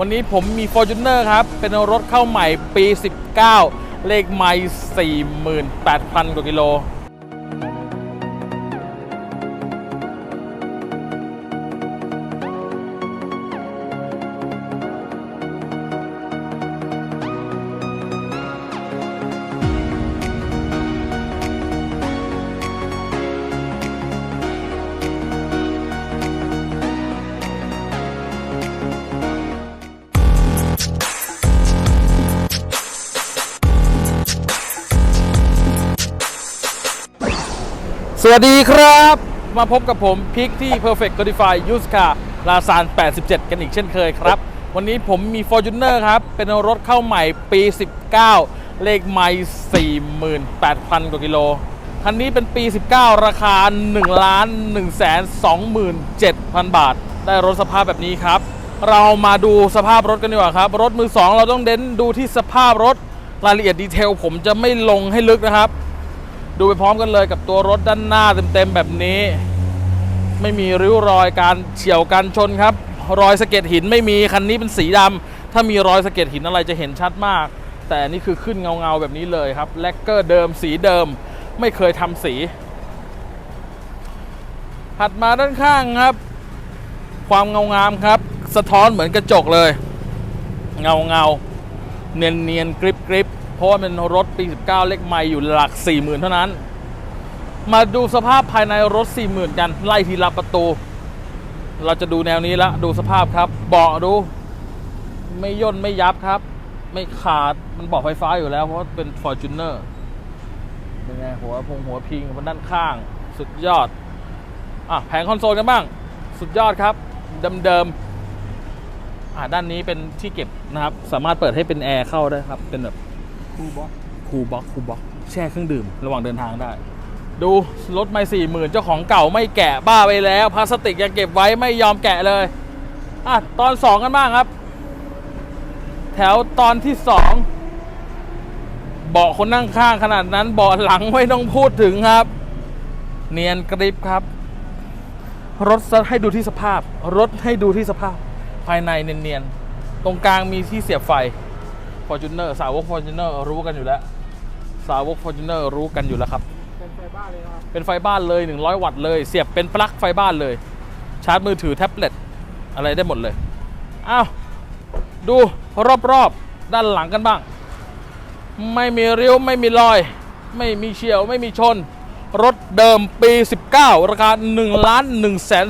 วันนี้ผมมี Fortuner ครับ เป็นรถเข้าใหม่ปี 19 เลขไม่48,000 กว่ากิโล สวัสดีครับ มาพบกับผมพิกที่ Perfect Codify Used Car ลาซาน87 กันอีกเช่นเคยครับ วันนี้ผมมี Fortuner ครับ เป็นรถเข้าใหม่ปี 19 เลขไมล์48,000 กว่ากิโล คันนี้เป็นปี 19 ราคา1ล้าน1แสน27,000 บาท ได้รถสภาพแบบนี้ครับ เรามาดูสภาพรถกันดีกว่าครับ รถมือ 2 เราต้องเน้นดูที่สภาพรถรายละเอียดดีเทลผมจะไม่ลงให้ลึกนะครับ ดูไปพร้อมกันเลยกับตัวรถด้านหน้าเต็มๆแบบนี้ ไม่มีริ้วรอยการเฉียวกันชนครับ รอยสะเก็ดหินไม่มีคันนี้เป็นสีดำถ้ามีรอยสะเก็ดหินอะไรจะเห็นชัดมาก แต่นี่คือขึ้นเงาๆแบบนี้เลยครับแลกเกอร์เดิมสีเดิม ไม่เคยทำสีถัดมาด้านข้างครับ ความเงางามครับ สะท้อนเหมือนกระจกเลย เงาเงาเนียนเนียนกริบกริบ เพราะว่าเป็นรถปี 19 เลขไม่อยู่หลัก 40,000 เท่านั้น มาดูสภาพภายในรถ 40,000 กันไล่ทีละประตู เราจะดูแนวนี้ละดูสภาพครับ เบาะดู ไม่ย่นไม่ยับครับ ไม่ขาดมันเบาะไฟฟ้าอยู่แล้ว เพราะเป็น Fortuner เป็นไงหัวพงหัวพิงบนด้านข้าง สุดยอดอะแผงคอนโซลกันบ้าง สุดยอดครับเดิมๆอะด้านนี้เป็นที่เก็บนะครับ สามารถเปิดให้เป็นแอร์เข้าได้ครับ เป็นแบบ คูบอสคูบ็อกคูบ็อกแช่เครื่องดื่มระหว่างเดินทางได้ ดูรถไม่สี่หมื่นเจ้าของเก่าไม่แกะบ้าไปแล้วพลาสติกยังเก็บไว้ไม่ยอมแกะเลยอะตอนสองกันบ้างครับ แถวตอนที่สองเบาะคนนั่งข้างขนาดนั้นเบาะหลังไม่ต้องพูดถึงครับ เนียนกริบครับ รถให้ดูที่สภาพ รถให้ดูที่สภาพ ภายในเนียนๆตรงกลางมีที่เสียบไฟ Fortuner สาวก Fortuner รู้กันอยู่แล้ว สาวก Fortuner รู้กันอยู่แล้วครับ เป็นไฟบ้านเลยนะครับ เป็นไฟบ้านเลย 100 วัตต์เลย เสียบเป็นปลั๊กไฟบ้านเลย ชาร์จมือถือแท็บเล็ตอะไรได้หมดเลย อ้าว ดูรอบๆ ด้านหลังกันบ้าง ไม่มีริ้ว ไม่มีรอย ไม่มีเฉียว ไม่มีชน รถเดิมปี 19 ราคา1ล้าน1แสน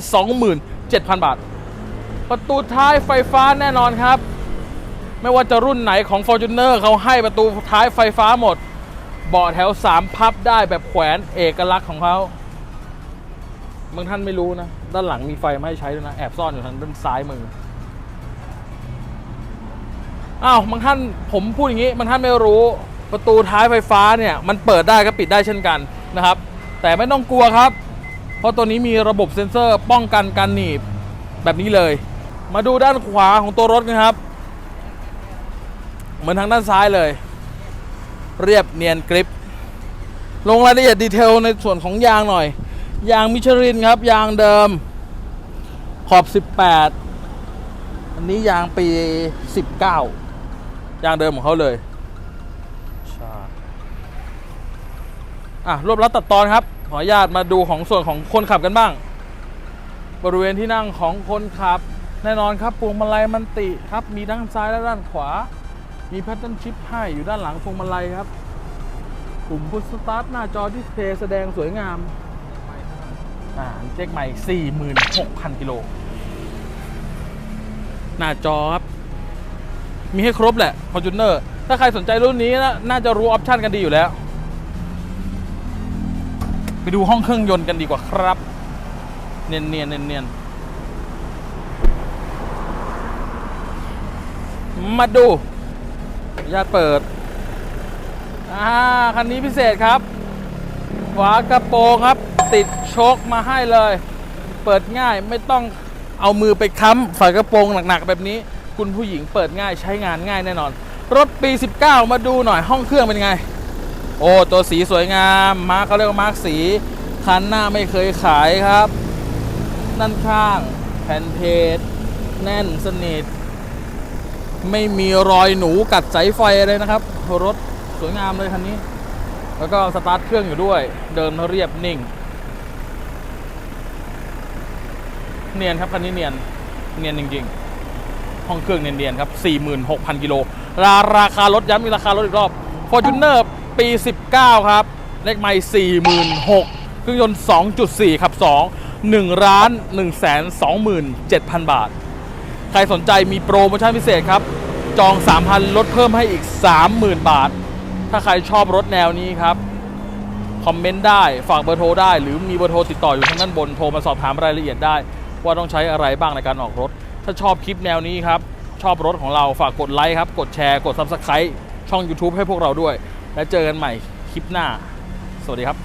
27,000 บาท ประตูท้ายไฟฟ้าแน่นอนครับ ไม่ว่าจะรุ่นไหนของ Fortuner เขาให้ประตูท้ายไฟฟ้าหมด เบาะแถว 3 พับได้แบบแขวนเอกลักษณ์ของเขาบางท่านไม่รู้นะ ด้านหลังมีไฟไม่ให้ใช้ด้วยนะ แอบซ่อนอยู่ทางด้านซ้ายมืออ้าวบางท่านผมพูดอย่างนี้บางท่านไม่รู้ประตูท้ายไฟฟ้าเนี่ย มันเปิดได้ก็ปิดได้เช่นกันนะครับ แต่ไม่ต้องกลัวครับ เพราะตัวนี้มีระบบเซ็นเซอร์ป้องกันการหนีบแบบนี้เลย มาดูด้านขวาของตัวรถนะครับ มือนทางด้านซ้ายเลย เรียบเนียนกริป ลงรายละเอียดดีเทลในส่วนของยางหน่อย ยางมิชลินครับ ยางเดิม ขอบ 18 อันนี้ยางปี 19 ยางเดิมของเขาเลยอะรวบรัดตัดตอนครับ ขออนุญาตมาดูของส่วนของคนขับกันบ้าง บริเวณที่นั่งของคนขับ แน่นอนครับพวงมาลัยมันติครับ มีด้านซ้ายและด้านขวา มีแพทเทิร์นชิปให้อยู่ด้านหลังพวงมาลัยครับ ปุ่มพุชสตาร์ทหน้าจอดิสเพแสดงสวยงามอ่าเจ๊กใหม่ 46,000 กิโล หน้าจอครับ มีให้ครบแหละ Fortuner ถ้าใครสนใจรุ่นนี้นะน่าจะรู้ออปชันกันดีอยู่แล้ว ไปดูห้องเครื่องยนต์กันดีกว่าครับ เนียนเนียนเนียนเนียนมาดู ออนุญาตเปิด อ่า คันนี้พิเศษครับ ฝากระโปรงครับ ติดโชคมาให้เลย เปิดง่ายไม่ต้องเอามือไปค้ำฝากระโปรงหนักๆ แบบนี้ คุณผู้หญิงเปิดง่ายใช้งานง่ายแน่นอน รถปี 19 มาดูหน่อยห้องเครื่องเป็นไง โอ้ตัวสีสวยงามมาร์คเขาเรียกว่ามาร์คสีคันหน้าไม่เคยขายครับด้านข้างแผ่นเพจแน่นสนิท ไม่มีรอยหนูกัดสายไฟอะไรนะครับ รถสวยงามเลยคันนี้ แล้วก็สตาร์ทเครื่องอยู่ด้วย เดินเรียบนิ่ง เนียนครับคันนี้เนียน เนียนจริงๆ ห้องเครื่องเนียนๆครับ 46,000 กิโล ราราคารถย้ำมีราคารถอีกรอบ Fortuner ปี 19 ครับ เลขไมล์46,000เครื่องยนต์ 2.4 ขับ 2 1ล้าน1 27,000 บาท ใครสนใจมีโปรโมชั่นพิเศษครับ จอง 3,000 ลดเพิ่มให้อีก 30,000 บาท ถ้าใครชอบรถแนวนี้ครับ คอมเมนต์ได้ ฝากเบอร์โทรได้ หรือมีเบอร์โทรติดต่ออยู่ทางด้านบน โทรมาสอบถามรายละเอียดได้ ว่าต้องใช้อะไรบ้างในการออกรถ ถ้าชอบคลิปแนวนี้ครับ ชอบรถของเราฝากกดไลค์ครับ กดแชร์ กด Subscribe ช่อง YouTube ให้พวกเราด้วย และเจอกันใหม่คลิปหน้า สวัสดีครับ